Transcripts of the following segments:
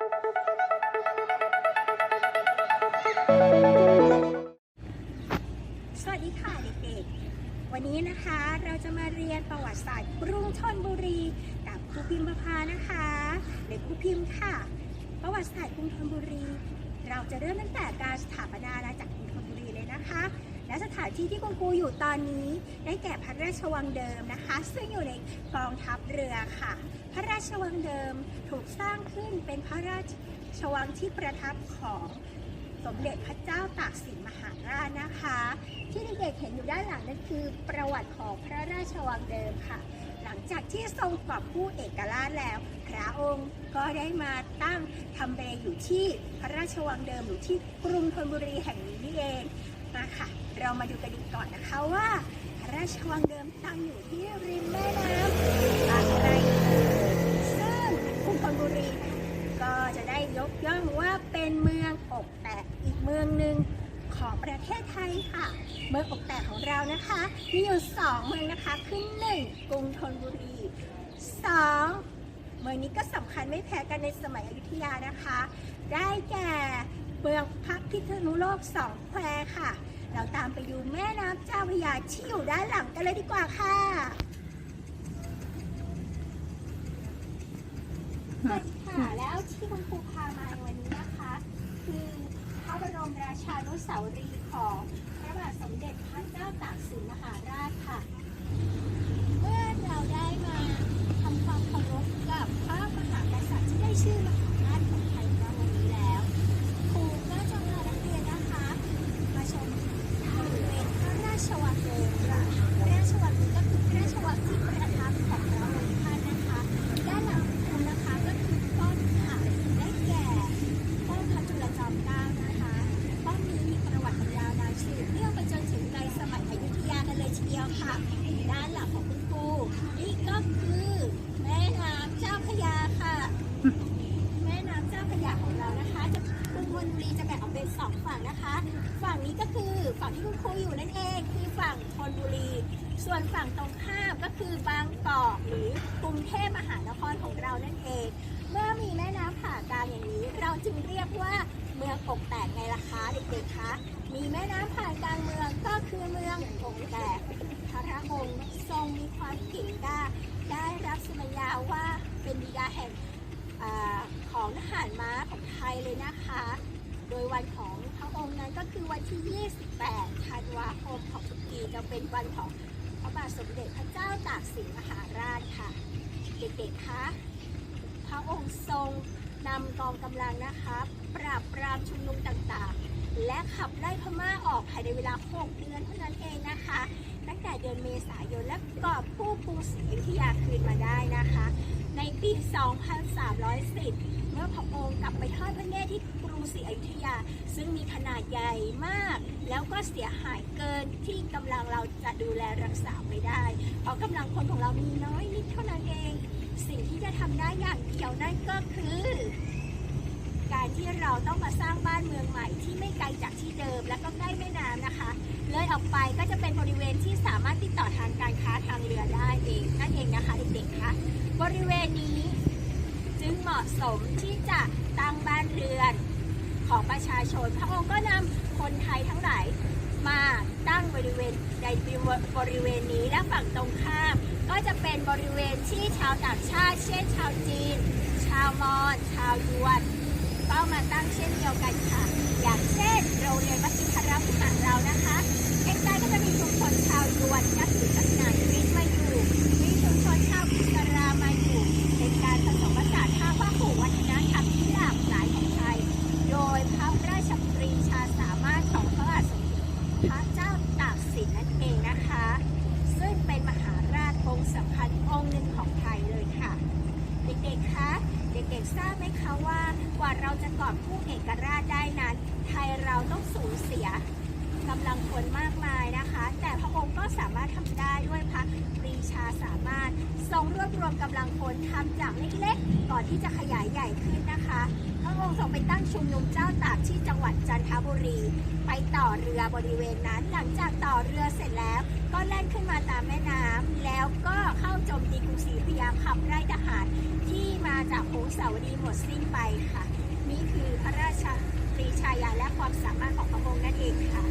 สวัสดีค่ะเด็กๆ วันนี้นะคะเราจะมาเรียนประวัติศาสตร์กรุงธนบุรี กับครูพิมพ์ประภานะคะเด็กครูพิมพ์ค่ะ ประวัติศาสตร์กรุงธนบุรี เราจะเริ่มตั้งแต่การสถาปนาอาณาจักรกรุงธนบุรีเลยนะคะ และสถานที่ที่คุณครูอยู่ตอนนี้ ได้แก่พระราชวังเดิมนะคะ ซึ่งอยู่ในกองทัพเรือค่ะ พระราชวังเดิมถูกสร้างขึ้นเป็นพระราชวังที่ประทับของสมเด็จพระเจ้าตากสินมหาราชนะคะ ที่เด็กๆเห็นอยู่ด้านหลังนั่นคือประวัติของพระราชวังเดิมค่ะ หลังจากที่ทรงกอบกู้เอกราชแล้ว พระองค์ก็ได้มาตั้งทำเบอยู่ที่พระราชวังเดิมอยู่ที่กรุงธนบุรีแห่งนี้นี่เองมาค่ะ เรามาดูกันดีก่อนนะคะว่า ราชวังเดิมตั้งอยู่ที่ริมแม่น้ำอะไรเอ่ยซึ่งกรุงธนบุรีก็จะได้ยกย่องว่าเป็นเมืองอกแตกอีกเมืองหนึ่งของประเทศไทยค่ะ เมืองอกแตกของเรานะคะ มีอยู่สองเมืองนะคะคือหนึ่งกรุงธนบุรีสองเมืองนี้ก็สำคัญไม่แพ้กันในสมัยอยุธยานะคะ ได้แก่เมืองพักพิษณุโลกสองแควค่ะ เราตามไปดูแม่น้ำเจ้าพระยาที่อยู่ด้านหลังกันเลยดีกว่าค่ะสวัสดีค่ะ แล้วที่คุณครูพามาในวันนี้นะคะ คือพระบรมราชานุสาวรีย์ของพระบาทสมเด็จพระเจ้าตากสินมหาราชค่ะ เมื่อเราได้มาทำความเคารพกับพระมหากษัตริย์ที่ได้ชื่อมหาราชของไทยในวันนี้แล้วครูก็จะพานักเรียนนะคะ มาชมบริเวณพระราชวังเดิมค่ะพระราชวังนี้ก็คือพระราชวังที่ประทับของพระองค์ท่านนะคะ ด้านหลังของคุณนะคะก็คือต้นค่ะได้แก่ ต้นพระจุลจอมเกล้านะคะต้นนี้มีประวัติยาวนานสืบเนื่องไปจนถึงในสมัยอยุธยากัน เลยทีเดียวค่ะ ด้านหลังของคุณครูนี่ก็คือแม่น้ำเจ้าพระยาค่ะ แม่น้ำเจ้าพระยาของเรานะคะจะกรุงธนบุรีจะแบ่งออกเป็นสองฝั่งนะคะ ฝั่งนี้ก็คือฝั่งที่คุณครูอยู่นั่นเองคือฝั่งธนบุรี ส่วนฝั่งตรงข้ามก็คือบางกอกหรือกรุงเทพมหานครของเรานั่นเอง เมื่อมีแม่น้ำผ่ากลางอย่างนี้ เราจึงเรียกว่าเมืองอกแตกไงล่ะคะเด็กๆคะมีแม่น้ำผ่านกลางเมืองก็คือเมืองอกแตกพระองค์ทรงมีความเก่งกล้าได้รับสมญาว่าเป็นบิดาแห่งอของทหารม้าของไทยเลยนะคะ โดยวันของพระองค์นั้นก็คือวันที่ 28 ธันวาคมของทุกปีจะเป็นวันของพระบาทสมเด็จพระเจ้าตากสินมหาราชค่ะ เด็กๆคะ พระองค์ทรงนำกองกำลังนะคะ ปราบปรามชุมนุมต่างๆ และขับไล่พม่าออกภายในเวลา 6 เดือนเท่านั้นเองนะคะ ตั้งแต่เดือนเมษายนและกอบผู้กรุงศรีอยุธยาคืนมาได้นะคะ ในปี 2310 เมื่อพระองค์กลับไปทอดพระเนตรที่ รุงศรีอยุธยา ซึ่งมีขนาดใหญ่มาก แล้วก็เสียหายเกินที่กำลังเราจะดูแลรักษาไม่ได้เพราะกำลังคนของเรามีน้อยนิดเท่านั้นเอง สิ่งที่จะทำได้อย่างเดียวนั่นก็คือ การที่เราต้องมาสร้างบ้านเมืองใหม่ที่ไม่ไกลจากที่เดิม และก็ใกล้แม่น้ำนะคะ เลยออกไปก็จะเป็นบริเวณที่สามารถติดต่อทางการค้าทางเรือได้เองนั่นเองนะคะเด็กๆคะบริเวณนี้จึงเหมาะสมที่จะตั้งบ้านเรือน ของประชาชน พระองค์ก็นำคนไทยทั้งหลายมาตั้งบริเวณในบริเวณนี้และฝั่งตรงข้ามก็จะเป็นบริเวณที่ชาวต่างชาติ เช่น ชาวจีน ชาวมอญชาวยวนก็มาตั้งเช่นเดียวกันค่ะ อย่างเช่นโรงเรียนวัดอินทรวิหารเรานะคะใกล้ๆก็จะมีชุมชนชาวยวนนักศึกษานาชีวิตมาอยู่ มีชุมชนชาวอิสรามาอยู่ เป็นการผสมผสานท่าว่าหูวัฒนธรรมที่หลากหลายของไทย โดยพระราชปรีชาสามารถของพระบาทสมเด็จพระเจ้าตากสินนั่นเองนะคะ ซึ่งเป็นมหาราชองค์สำคัญองค์หนึ่งของไทยเลยค่ะ เด็กๆ คะ เด็กๆ ทราบไหมคะว่ ก่อบกู้เอกราชได้นั้น ไทยเราต้องสูญเสียกำลังคนมากมายนะคะ แต่พระองค์ก็สามารถทำได้ด้วยพระปรีชาสามารถทรงรวบรวมกำลังคนทำจากเล็กๆ ก่อนที่จะขยายใหญ่ขึ้นนะคะ พระองค์ทรงไปตั้งชุมนุมเจ้าตากที่จังหวัดจันทบุรี ไปต่อเรือบริเวณนั้น หลังจากต่อเรือเสร็จแล้ว ก็แล่นขึ้นมาตามแม่น้ำแล้วก็เข้าโจมตีกรุงศรีอยุธยาขับไล่ทหารที่มาจากหงสาวดีหมดสิ้นไปค่ะ คือพระราชปรีชาญาและความสามารถของพระองค์นั่นเองค่ะ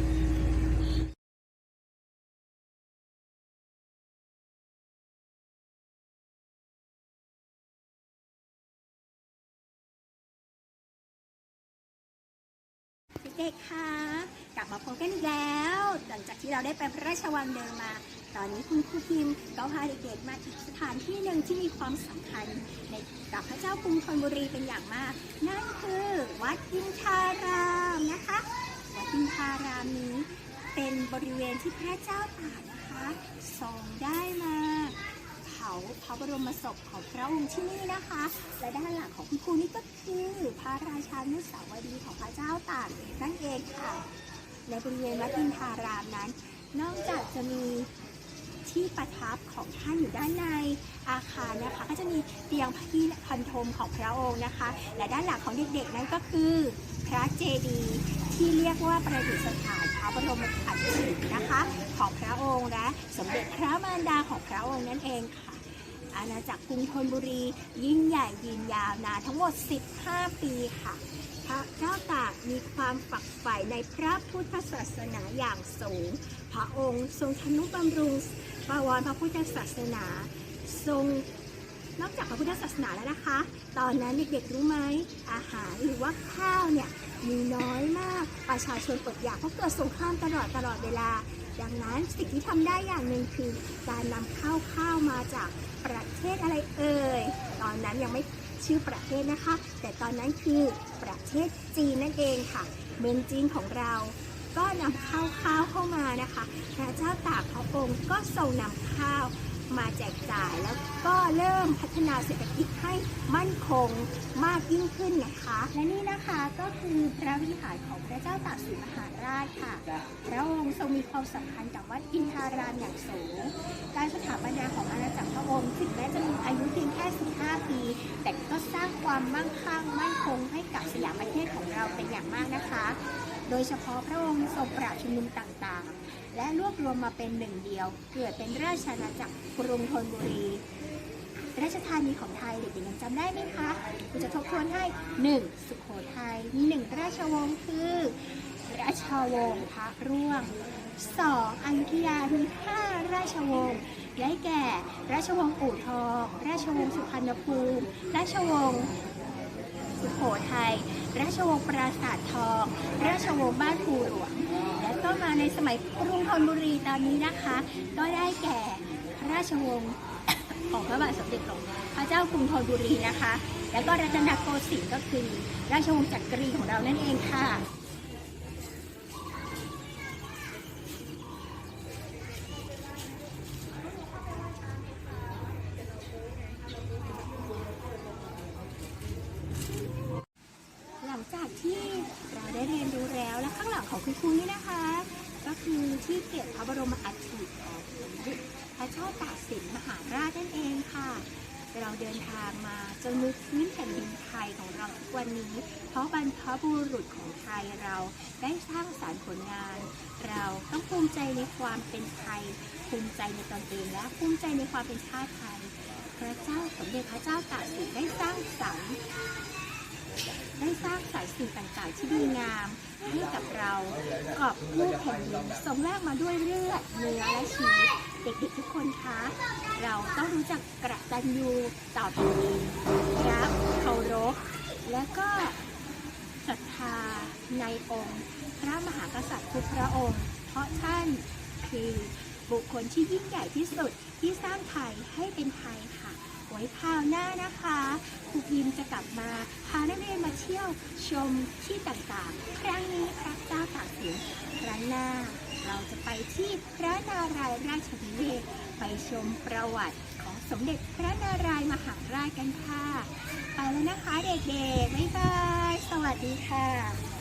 เด็กๆคะ ลับมาพบกันอีกแล้ว หลังจากที่เราได้ไปพระราชวังเดิมมา ตอนนี้คุณครูพิมพ์ก็พาเด็กๆมาอีกสถานที่หนึ่งที่มีความสำคัญ ในกับพระเจ้ากรุงธนบุรีเป็นอย่างมาก นั่นคือวัดอินทารามนะคะ วัดอินทารามนี้เป็นบริเวณที่พระเจ้าตากนะคะทรงได้มาเผาพระบรมศพของพระองค์ที่นี่นะคะ และด้านหลังของคุณครูนี่ก็คือพระราชานุสาวรีของพระเจ้าตากนั่นเองค่ะ ในบริเวณวัดอินทารามนั้น นอกจากจะมีที่ประทับของท่านอยู่ด้านในอาคารนะคะ ก็จะมีเตียงพระที่พันธมของพระองค์นะคะ และด้านหลังของเด็กๆนั้นก็คือพระเจดีย์ที่เรียกว่าประดิษฐานพระบรมอัฐินะคะ ของพระองค์และสมเด็จพระมารดาของพระองค์นั่นเองค่ะ อาณาจักรกรุงธนบุรียิ่งใหญ่ยืนยาวนานทั้งหมด 15 ปีค่ะ ระเจ้าตากมีความฝักใฝ่ในพระพุทธศาสนาอย่างสูง พระองค์ทรงทนุบำรุงปวรพระพุทธศาสนา ทรงนอกจากพระพุทธศาสนาแล้วนะคะ ตอนนั้นเด็กๆรู้ไหมอาหารหรือว่าข้าวเนี่ยมีน้อยมาก ประชาชนอดอยากเพราะเกิดสงครามตลอดตลอดเวลา ดังนั้นสิ่งที่ทำได้อย่างหนึ่งคือ การนำข้าวข้าวมาจากประเทศอะไรเอ่ย ตอนนั้นยังไม่ ชื่อประเทศนะคะ แต่ตอนนั้นคือประเทศจีนนั่นเองค่ะ เมืองจีนของเราก็นำข้าวข้าวเข้ามานะคะพระเจ้าตากพระองค์ก็ทรงนำข้าว มาแจกจ่าย แล้วก็เริ่มพัฒนาเศรษฐกิจให้มั่นคงมากยิ่งขึ้นนะคะ และนี่นะคะก็คือพระวิหารของพระเจ้าตากสินมหาราชค่ะ พระองค์ทรงมีความสำคัญกับวัดอินทารามอย่างสูง การสถาปนาของอาณาจักรพระองค์ถึงแม้จะมีอายุเพียงแค่ 15 ปี แต่ก็สร้างความมั่งคั่งมั่นคงให้กับสยามประเทศของเราเป็นอย่างมากนะคะ โดยเฉพาะพระองค์ทรงปราบชุมนุมต่างๆ และรวบรวมมาเป็นหนึ่งเดียว เกิดเป็นราชอาณาจักรกรุงธนบุรี ราชธานีของไทยเด็กๆยังจำได้ไหมคะกูจะทบทวนให้ 1. สุโขทัยมีหนึ่งราชวงศ์คือ ราชวงศ์พระร่วง 2. อยุธยามี5ราชวงศ์ได้แก่ ราชวงศ์อู่ทอง ราชวงศ์สุพรรณภูมิ ราชวงศ์สุโขทัย ราชวงศ์ปราสาททอง ราชวงศ์บ้านภูหลวง และก็มาในสมัยกรุงธนบุรีตอนนี้นะคะ ก็ได้แก่ราชวงศ์ของพระบาทสมเด็จพระเจ้ากรุงธนบุรีนะคะ แล้วก็รัตนโกสินทร์ก็คือ ราชวงศ์จักรีของเรานั่นเองค่ะ หลังจากที่เราได้เรียนรู้แล้วและข้างหลังของ คุณครูนี่นะคะ ก็คือที่เก็บพระบรมอัฐิของพระเจ้าตากสินมหาราชนั่นเองค่ะ เราเดินทางมาจนนึกพื้นแผ่นดินไทยของเราวันนี้ เพราะบรรพบุรุษของไทยเราได้สร้างสารรค์ผลงาน เราต้องภูมิใจในความเป็นไทย ภูมิใจในตนเองและภูมิใจในความเป็นชาติไทย พระเจ้าสมเด็จพระเจ้าตากสินได้สร้างสรรค์ได้สร้างสรรค์สิ่งต่างๆที่ดีงาม ให้กับเรากอบกู้แผ่นดินสมแรกมาด้วยเลือดเนื้อและชีวิตเด็กๆทุกคนคะ เราต้องรู้จักกระตันยูต่อแผ่นดินรักเคารพและก็ศรัทธาในองค์ พระมหากษัตริย์ทุกพระองค์ เพราะท่านคือบุคคลที่ยิ่งใหญ่ที่สุดที่สร้างไทยให้เป็นไทยค่ะ ไว้คราวหน้านะคะครูพิมจะกลับมาพานักเรียนมาเที่ยวชมที่ต่างๆ ครั้งนี้พระเจ้าตากสินครั้งหน้า เราจะไปที่พระนารายณ์ราชวิเวศไปชมประวัติของสมเด็จพระนารายณ์มหาราชกันค่ะ ไปแล้วนะคะเด็กๆ บ๊ายบาย สวัสดีค่ะ